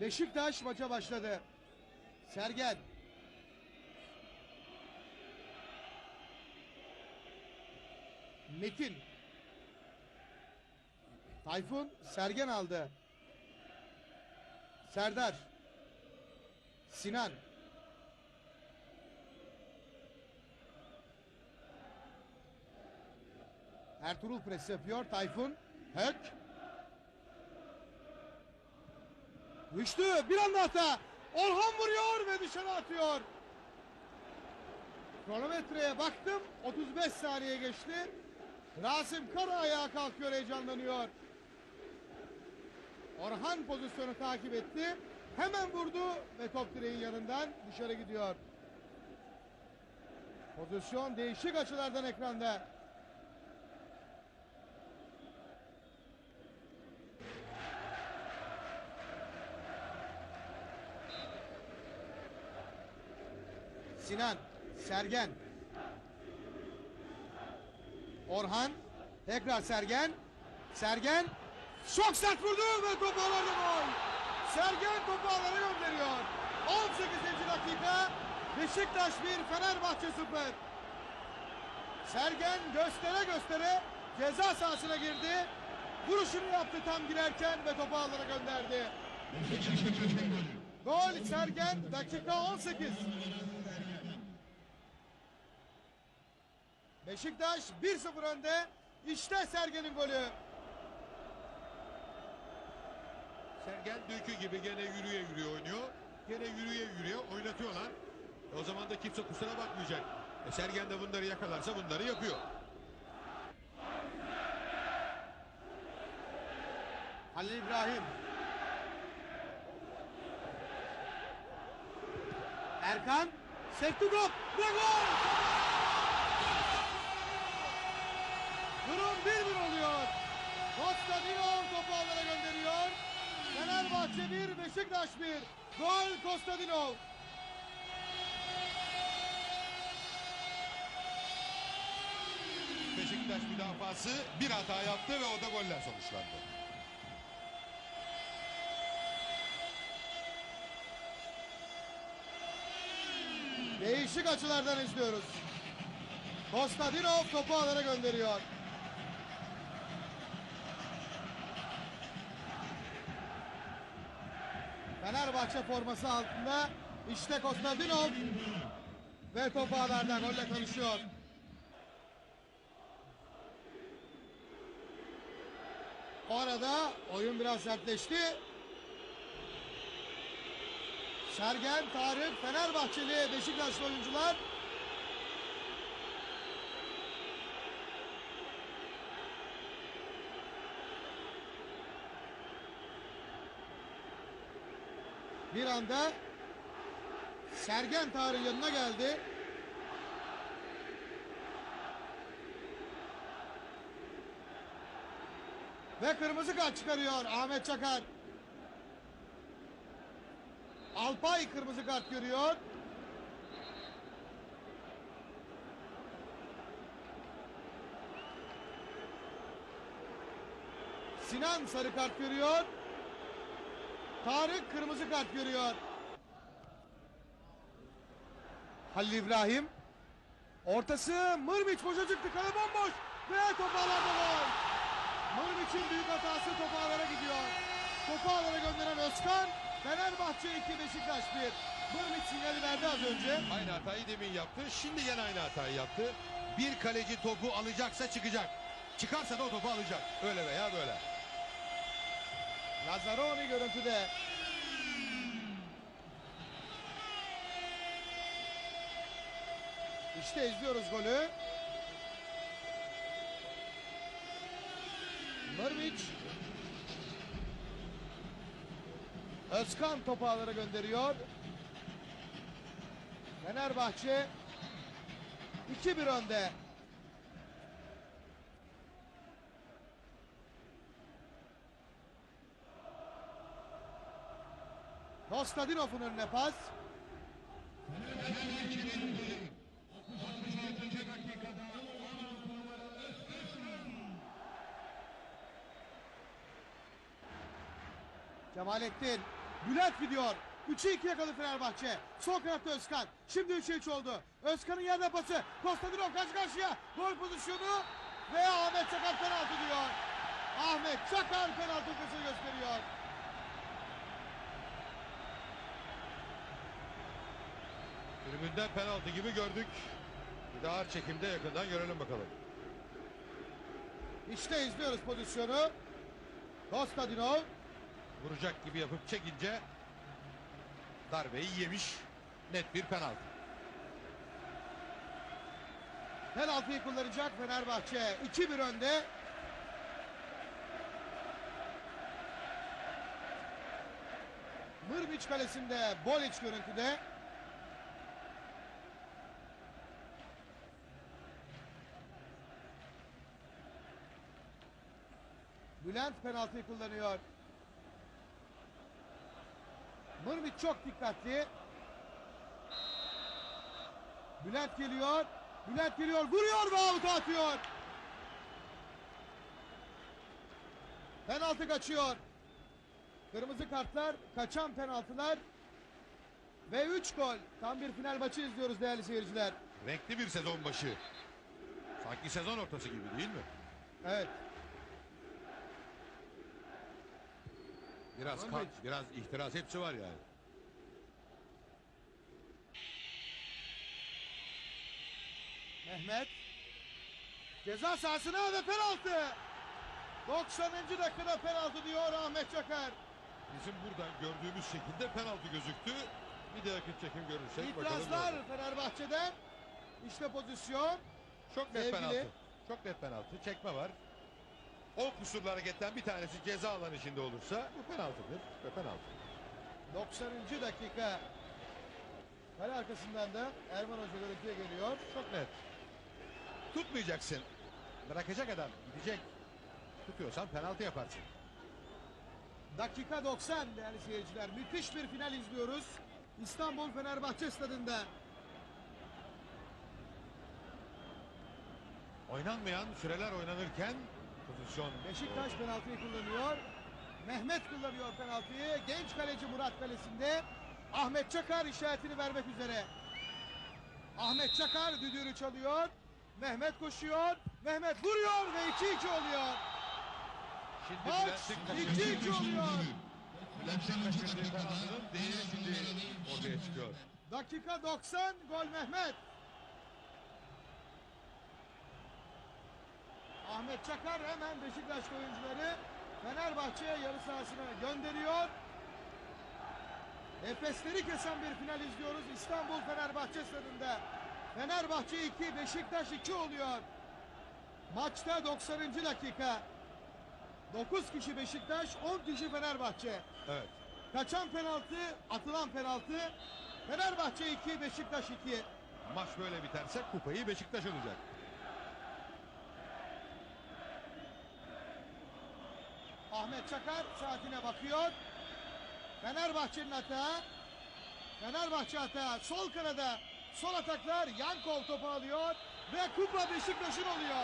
Beşiktaş maça başladı. Sergen. Metin. Tayfun Sergen aldı. Serdar. Sinan. Ertuğrul pres yapıyor. Tayfun. Hök. Düştü. Bir anda hata. Orhan vuruyor ve dışarı atıyor. Kronometreye baktım. 35 saniye geçti. Rasim Kara ayağa kalkıyor heyecanlanıyor. Orhan pozisyonu takip etti. Hemen vurdu ve top direğin yanından dışarı gidiyor. Pozisyon değişik açılardan ekranda. Sinan, Sergen. Orhan, tekrar Sergen. Sergen çok sert vurdu ve topu alanda gol. Sergen topu alana gönderiyor. 18. dakika Beşiktaş 1 Fenerbahçe 0. Sergen göstere göstere ceza sahasına girdi. Vuruşunu yaptı tam girerken ve topu alana gönderdi. Gol Sergen dakika 18. Beşiktaş 1-0 önde. İşte Sergen'in golü. Sergen dünkü gibi gene yürüye yürüye oynuyor. Gene yürüye yürüye oynatıyorlar. E o zaman da kimse kusura bakmayacak. E Sergen de bunları yakalarsa bunları yapıyor. Halil İbrahim. Erkan. Sekti top. Ve gol. Durum 1-1 oluyor. Costa Dinov topu alana gönderiyor. Fenerbahçe 1, Beşiktaş 1. Gol Costa Dinov. Beşiktaş müdafası bir hata yaptı ve o da golle sonuçlandı. Değişik açılardan izliyoruz. Kostadinov topu alana gönderiyor. Fenerbahçe forması altında işte Kostadinov ve topu ağlardan golle tanışıyor. O arada oyun biraz sertleşti. Sergen, Tarık, Fenerbahçeli, Beşiktaşlı oyuncular bir anda Sergen Tarık'ın yanına geldi. Ve kırmızı kart çıkarıyor Ahmet Çakar. Alpay kırmızı kart görüyor. Sinan sarı kart görüyor. Tarık kırmızı kart görüyor. Halil İbrahim. Ortası Mırmiç boşa çıktı. Kale bomboş. Ve topu gol. Mırmiç'in büyük hatası topu alana gidiyor. Topu alana gönderen Özkan. Fenerbahçe 2 Beşiktaş 1. Mırmiç sinyali verdi az önce. Aynı hatayı demin yaptı. Şimdi gene aynı hatayı yaptı. Bir kaleci topu alacaksa çıkacak. Çıkarsa da o topu alacak. Öyle veya böyle. Lazzaroni görüntüde. İşte izliyoruz golü. Mırmiç. Özkan topu ağlara gönderiyor. Fenerbahçe 2-1 önde. Kostadinov'un önüne pas. Kemalettin. Bülent gidiyor. 3'e 2 yakaladı Fenerbahçe. Sol kanatta Özkan. Şimdi 3'e 3 oldu. Özkan'ın yerden pası. Konstantinov karşı karşıya. Gol pozisyonu. Ve Ahmet Çakar penaltı diyor. Ahmet Çakar penaltı noktasını gösteriyor. Tribünden penaltı gibi gördük. Bir daha çekimde yakından görelim bakalım. İşte izliyoruz pozisyonu. Kostadinov. Vuracak gibi yapıp çekince darbeyi yemiş. Net bir penaltı. Penaltıyı kullanacak Fenerbahçe. 2-1 önde. Mırbiç kalesinde Boliç görüntüde. Bülent penaltıyı kullanıyor. Mırbiç çok dikkatli. Bülent geliyor. Bülent geliyor. Vuruyor ve avuta atıyor. Penaltı kaçıyor. Kırmızı kartlar, kaçan penaltılar ve 3 gol. Tam bir final maçı izliyoruz değerli seyirciler. Renkli bir sezon başı. Sanki sezon ortası gibi değil mi? Evet. Biraz kalp, biraz ihtiras hepsi var yani. Mehmet. Ceza sahasına ve penaltı. 90. dakikada penaltı diyor Ahmet Çakar. Bizim buradan gördüğümüz şekilde penaltı gözüktü. Bir yakın çekim görürsek bakalım. ne İtirazlar. Fenerbahçe'den. İşte pozisyon. Çok net Sevgili- penaltı. Çok net penaltı. Çekme var. O kusurlu hareketten bir tanesi ceza alan içinde olursa bu penaltıdır ve penaltı. 90. dakika. Kale arkasından da Erman Hoca görüntüye geliyor. Çok net. Tutmayacaksın. Bırakacak adam. Gidecek. Tutuyorsan penaltı yaparsın. Dakika 90 değerli seyirciler. Müthiş bir final izliyoruz. İstanbul Fenerbahçe stadında. Oynanmayan süreler oynanırken pozisyon Beşiktaş penaltıyı kullanıyor. Mehmet kullanıyor penaltıyı. Genç kaleci Murat kalesinde. Ahmet Çakar işaretini vermek üzere. Ahmet Çakar düdüğünü çalıyor. Mehmet koşuyor. Mehmet vuruyor ve 2-2 oluyor. Şimdi Maç Bülent'in 2-2 oluyor. kaçırdığı penaltının değeri şimdi ortaya çıkıyor. Dakika 90 gol Mehmet. Ahmet Çakar hemen Beşiktaş oyuncuları Fenerbahçe'ye yarı sahasına gönderiyor. Nefesleri kesen bir final izliyoruz İstanbul Fenerbahçe stadında. Fenerbahçe 2, Beşiktaş 2 oluyor. Maçta 90. dakika. 9 kişi Beşiktaş, 10 kişi Fenerbahçe. Evet. Kaçan penaltı, atılan penaltı. Fenerbahçe 2, Beşiktaş 2. Maç böyle biterse kupayı Beşiktaş alacak. Ahmet Çakar saatine bakıyor. Fenerbahçe'nin atağı. Fenerbahçe atağı sol kanada. Sol ataklar Yankov topu alıyor. Ve kupa Beşiktaş'ın oluyor.